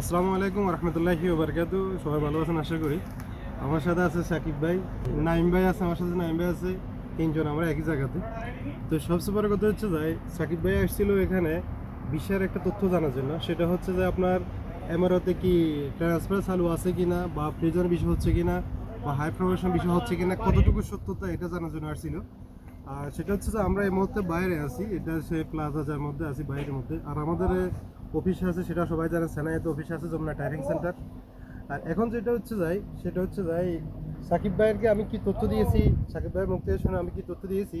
আসসালামু আলাইকুম রহমতুল্লাহি ওবরকাতু। সবাই ভালো আছেন? আশা করি। আমার সাথে আছে সাকিব ভাই নাইম ভাই আছে, আমার সাথে নাইম ভাই আছে, তিনজন আমরা একই জায়গাতে। তো সবচেয়ে বড় কথা হচ্ছে যে, সাকিব ভাই আসছিল এখানে বিশ্বের একটা তথ্য জানার জন্য। সেটা হচ্ছে যে আপনার এমআরওতে কি ট্রান্সফার চালু আছে কি না বা প্রিজন বিষয় হচ্ছে কি না বা হাই প্রফেশন বিষয় হচ্ছে কি না কতটুকু সত্যতা এটা জানার জন্য আসছিল। আর সেটা হচ্ছে যে আমরা এই মুহূর্তে বাইরে আছি, এটা সে প্লাজা যার মধ্যে আছি, বাইরের মধ্যে। আর আমাদের অফিস আছে, সেটা সবাই জানে সেনাইতে অফিস আছে, যমুনা টায়ারিং সেন্টার আর এখন যেটা হচ্ছে যাই সেটা হচ্ছে যাই সাকিব ভাইয়েরকে আমি কি তথ্য দিয়েছি? সাকিব ভাইয়ের থেকে শুনে আমি কি তথ্য দিয়েছি?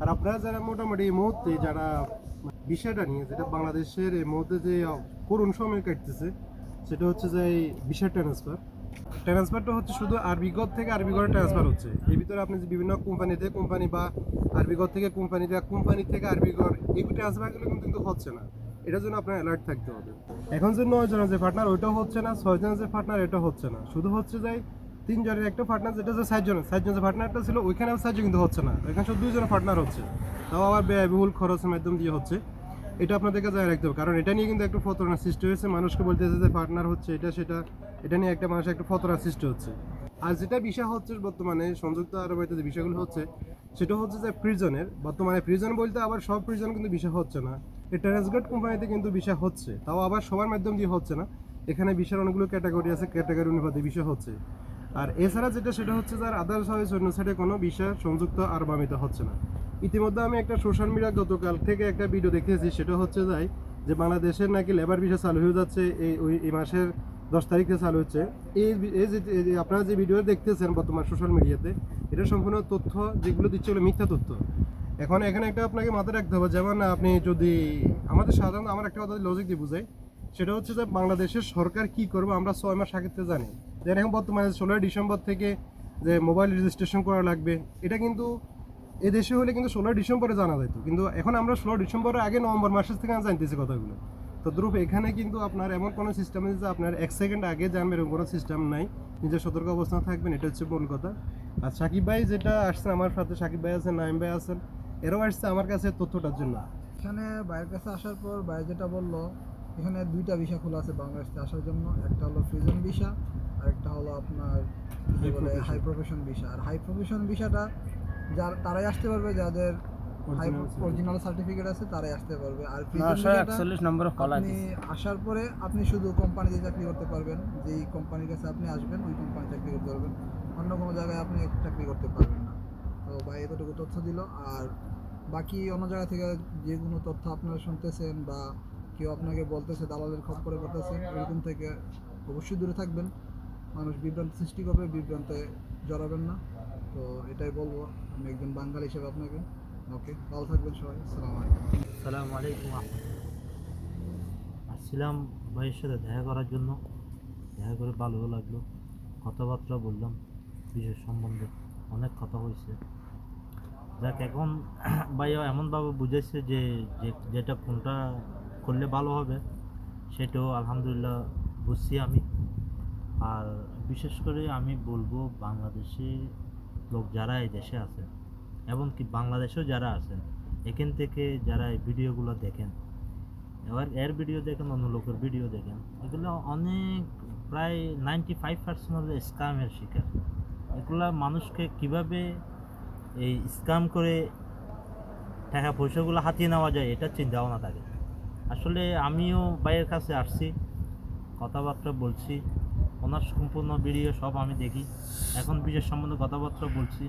আর আপনারা যারা মোটামুটি এই মুহূর্তে যারা বিষয়টা নিয়ে, যেটা বাংলাদেশের এই মুহূর্তে যে করুণ সময় কাটতেছে, সেটা হচ্ছে যে এই বিষয় ট্রান্সফার ট্রান্সফারটা হচ্ছে শুধু আরবিগড় থেকে আরবিগড়ে ট্রান্সফার হচ্ছে। এর ভিতরে আপনি যে বিভিন্ন কোম্পানিতে কোম্পানি বা আরবিগড় থেকে কোম্পানিতে, কোম্পানি থেকে আরবিগড় এই ট্রান্সফারগুলো কিন্তু হচ্ছে না। এটার জন্য আপনার অ্যালার্ট থাকতে হবে। এখন যে নয় জনের যে পার্টনার ওইটাও হচ্ছে না, ছয় জনের যে পার্টনার এটা হচ্ছে না। শুধু হচ্ছে যে তিন জনের একটা পার্টনার যেটা যে ষাট জনের ষাট জনের পার্টনারটা ছিল ওইখানেও সাহায্য কিন্তু হচ্ছে না। এখানে শুধু দুইজনের পার্টনার হচ্ছে। তাও আবার ব্যয়বহুল খরচের মাধ্যম দিয়ে হচ্ছে। এটা আপনাদেরকে জানিয়ে রাখতে হবে। কারণ এটা নিয়ে কিন্তু একটা ফতরার সৃষ্টি হয়েছে। মানুষকে বলতেছে যে পার্টনার হচ্ছে এটা, সেটা। এটা নিয়ে একটা মানুষের একটা ফতরার সৃষ্টি হচ্ছে। আর যেটা বিষয় হচ্ছে বর্তমানে, সংযুক্ত আরব যে বিষয়গুলো হচ্ছে, সেটা হচ্ছে যে প্রিজনের বর্তমানে প্রিজন বলতে আবার সব প্রিজন কিন্তু বিষয় হচ্ছে না। এই কোম্পানিতে কিন্তু বিষয় হচ্ছে। তাও আবার সবার মাধ্যম দিয়ে হচ্ছে না। এখানে বিষয়ের অনেকগুলো ক্যাটাগরি আছে, ক্যাটাগরি অনুপাতে বিষয় হচ্ছে। আর এছাড়া যেটা, সেটা হচ্ছে যার আদার্স হয় অন্য সাইডে কোনো বিষয় সংযুক্ত আরব আমিরাতে হচ্ছে না। ইতিমধ্যে আমি একটা সোশ্যাল মিডিয়া গতকাল থেকে একটা ভিডিও দেখেছি, সেটা হচ্ছে যাই যে বাংলাদেশের নাকি লেবার ভিসা চালু হয়ে যাচ্ছে এই, ওই, এই মাসের দশ তারিখে চালু হচ্ছে। এই এই যে এই যে আপনারা যে ভিডিও দেখতেছেন বর্তমান সোশ্যাল মিডিয়াতে এটা সম্পূর্ণ তথ্য যেগুলো দিচ্ছে হলো মিথ্যা তথ্য। এখন এখানে একটা আপনাকে মাথায় রাখতে হবে, যেমন আপনি যদি, আমাদের সাধারণত আমার একটা কথা লজিক দিয়ে বুঝাই, সেটা হচ্ছে যে বাংলাদেশের সরকার কি করবে আমরা ছয় মাস আগে জানি। যেন এখন বর্তমানে ষোলোই ডিসেম্বর থেকে যে মোবাইল রেজিস্ট্রেশন করা লাগবে, এটা কিন্তু এ দেশে হলে কিন্তু ষোলোই ডিসেম্বরে জানা যেত। কিন্তু এখন আমরা ষোলো ডিসেম্বরের আগে নভেম্বর মাসের থেকে জানতেছি কথাগুলো। তো দ্রুপ, এখানে কিন্তু আপনার এমন কোনো সিস্টেম নেই যে আপনার এক সেকেন্ড আগে জানবেন এরকম কোনো সিস্টেম নাই, নিজের সতর্ক অবস্থান থাকবেন, এটা হচ্ছে মূল কথা। আর সাকিব ভাই যেটা আসছেন আমার সাথে, সাকিব ভাই আছেন নাইম ভাই আছেন এরাও আসছে আমার কাছে তথ্যটার জন্য। এখানে বাইরের কাছে আসার পর বাইরে যেটা বলল এখানে দুইটা ভিসা খোলা আছে বাংলাদেশে আসার জন্য। একটা হলো ফ্রিজন ভিসা আর একটা হলো আপনার কি বলে হাই প্রফেশন ভিসা। আর হাই প্রফেশন ভিসাটা যার তারাই আসতে পারবে যাদের অরিজিনাল সার্টিফিকেট আছে তারাই আসতে পারবে। আর আপনি আসার পরে আপনি শুধু কোম্পানিতে চাকরি করতে পারবেন। যেই কোম্পানির কাছে আপনি আসবেন ওই কোম্পানি চাকরি করতে পারবেন। অন্য কোনো জায়গায় আপনি চাকরি করতে পারবেন না। তো ভাই এতটুকু তথ্য দিল আর বাকি অন্য জায়গা থেকে যে কোনো তথ্য আপনারা শুনতেছেন বা কেউ আপনাকে বলতেছে, দালালের খপ্পরে বলতেছেন এরকম থেকে অবশ্যই দূরে থাকবেন। মানুষ বিভ্রান্ত সৃষ্টি করবে, বিভ্রান্তে জড়াবেন না। তো এটাই বলব, আমি একজন বাঙালি হিসেবে আপনাকে। ওকে, ভালো থাকবেন সবাই। আসসালামু আলাইকুম। সালাম আলাইকুম। আসছিলাম ভাইয়ের সাথে দেখা করার জন্য। দেখা করে ভালো লাগল। কথাবার্তা বললাম বিশেষ সম্বন্ধে অনেক কথা হয়েছে। যাক, এখন ভাইও এমনভাবে বুঝেছে যে যেটা কোনটা করলে ভালো হবে, সেটাও আলহামদুলিল্লাহ বুঝছি আমি। আর বিশেষ করে আমি বলব বাংলাদেশে লোক যারা এই দেশে আছেন কি বাংলাদেশেও যারা আছেন, এখান থেকে যারা এই ভিডিওগুলো দেখেন, এবার এর ভিডিও দেখেন, অন্য লোকের ভিডিও দেখেন, এগুলো অনেক, প্রায় নাইনটি ফাইভ পার্সেন্ট স্ক্যামের শিকার। এগুলা মানুষকে কীভাবে এই স্ক্যাম করে টাকা পয়সাগুলো হাতিয়ে নেওয়া যায় এটা চিন্তা ভাবনা থাকে। আসলে আমিও ভাইয়ের কাছে আসছি, কথাবার্তা বলছি, ওনার সম্পূর্ণ ভিডিও সব আমি দেখি। এখন বিশেষ সম্বন্ধে কথাবার্তা বলছি,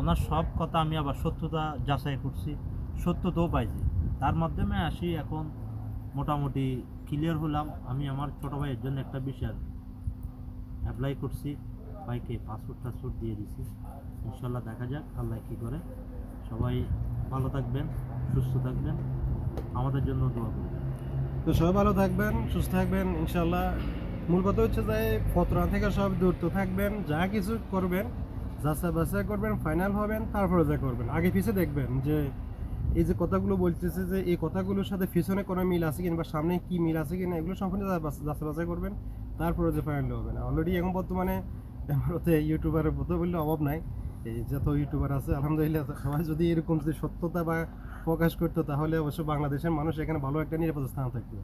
ওনার সব কথা আমি আবার সত্যতা যাচাই করছি, সত্যতাও পাইছি। তার মাধ্যমে আসি এখন মোটামুটি ক্লিয়ার হলাম, আমি আমার ছোটো ভাইয়ের জন্য একটা বিষয় অ্যাপ্লাই করছি, ভাইকে পাসপোর্ট টাসপোর্ট দিয়ে দিছি। ইনশাল্লাহ দেখা যাক, আল্লাহ কী করে। সবাই ভালো থাকবেন, সুস্থ থাকবেন। আমাদের জন্য দোয়া করবেন তো সবাই ভালো থাকবেন, সুস্থ থাকবেন ইনশাল্লাহ মূল কথা হচ্ছে যে ফতরা থেকে সব দূরত্ব থাকবেন, যা কিছু করবেন যাচাই বাছাই করবেন ফাইনাল হবেন, তারপরে যা করবেন। আগে পিছে দেখবেন যে, এই যে কথাগুলো বলতেছে যে, এই কথাগুলোর সাথে পিছনে কোনো মিল আছে কিনা বা সামনে কি মিল আছে কিনা, এগুলো সম্পূর্ণ যাচাই বাছাই করবেন, তারপরে যে ফাইনাল না অলরেডি এখন বর্তমানে ভারতে ইউটিউবারের বললে অভাব নাই। এই যত ইউটিউবার আছে, আলহামদুলিল্লাহ, সবাই যদি এরকম যদি সত্যতা বা প্রকাশ করতো, তাহলে অবশ্য বাংলাদেশের মানুষ এখানে ভালো একটা নিরাপদ স্থান থাকতো।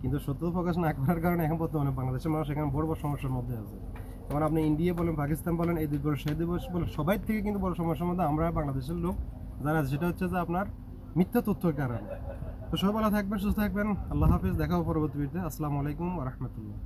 কিন্তু সত্য প্রকাশ না করার কারণে এখন বর্তমানে বাংলাদেশের মানুষ এখানে বড় বড় সমস্যার মধ্যে আছে। যেমন আপনি ইন্ডিয়া বলেন পাকিস্তান বলেন, এই দুই সে দিবস বলেন, সবাই থেকে কিন্তু বড় সমস্যার মধ্যে আমরা বাংলাদেশের লোক যারা সেটা হচ্ছে যে আপনার মিথ্যা তথ্যের কারণে। তো সবাই ভালো থাকবেন, সুস্থ থাকবেন। আল্লাহ হাফিজ, দেখা হবে পরবর্তী ভিডিওতে আসসালামু আলাইকুম রহমতুল্লাহ।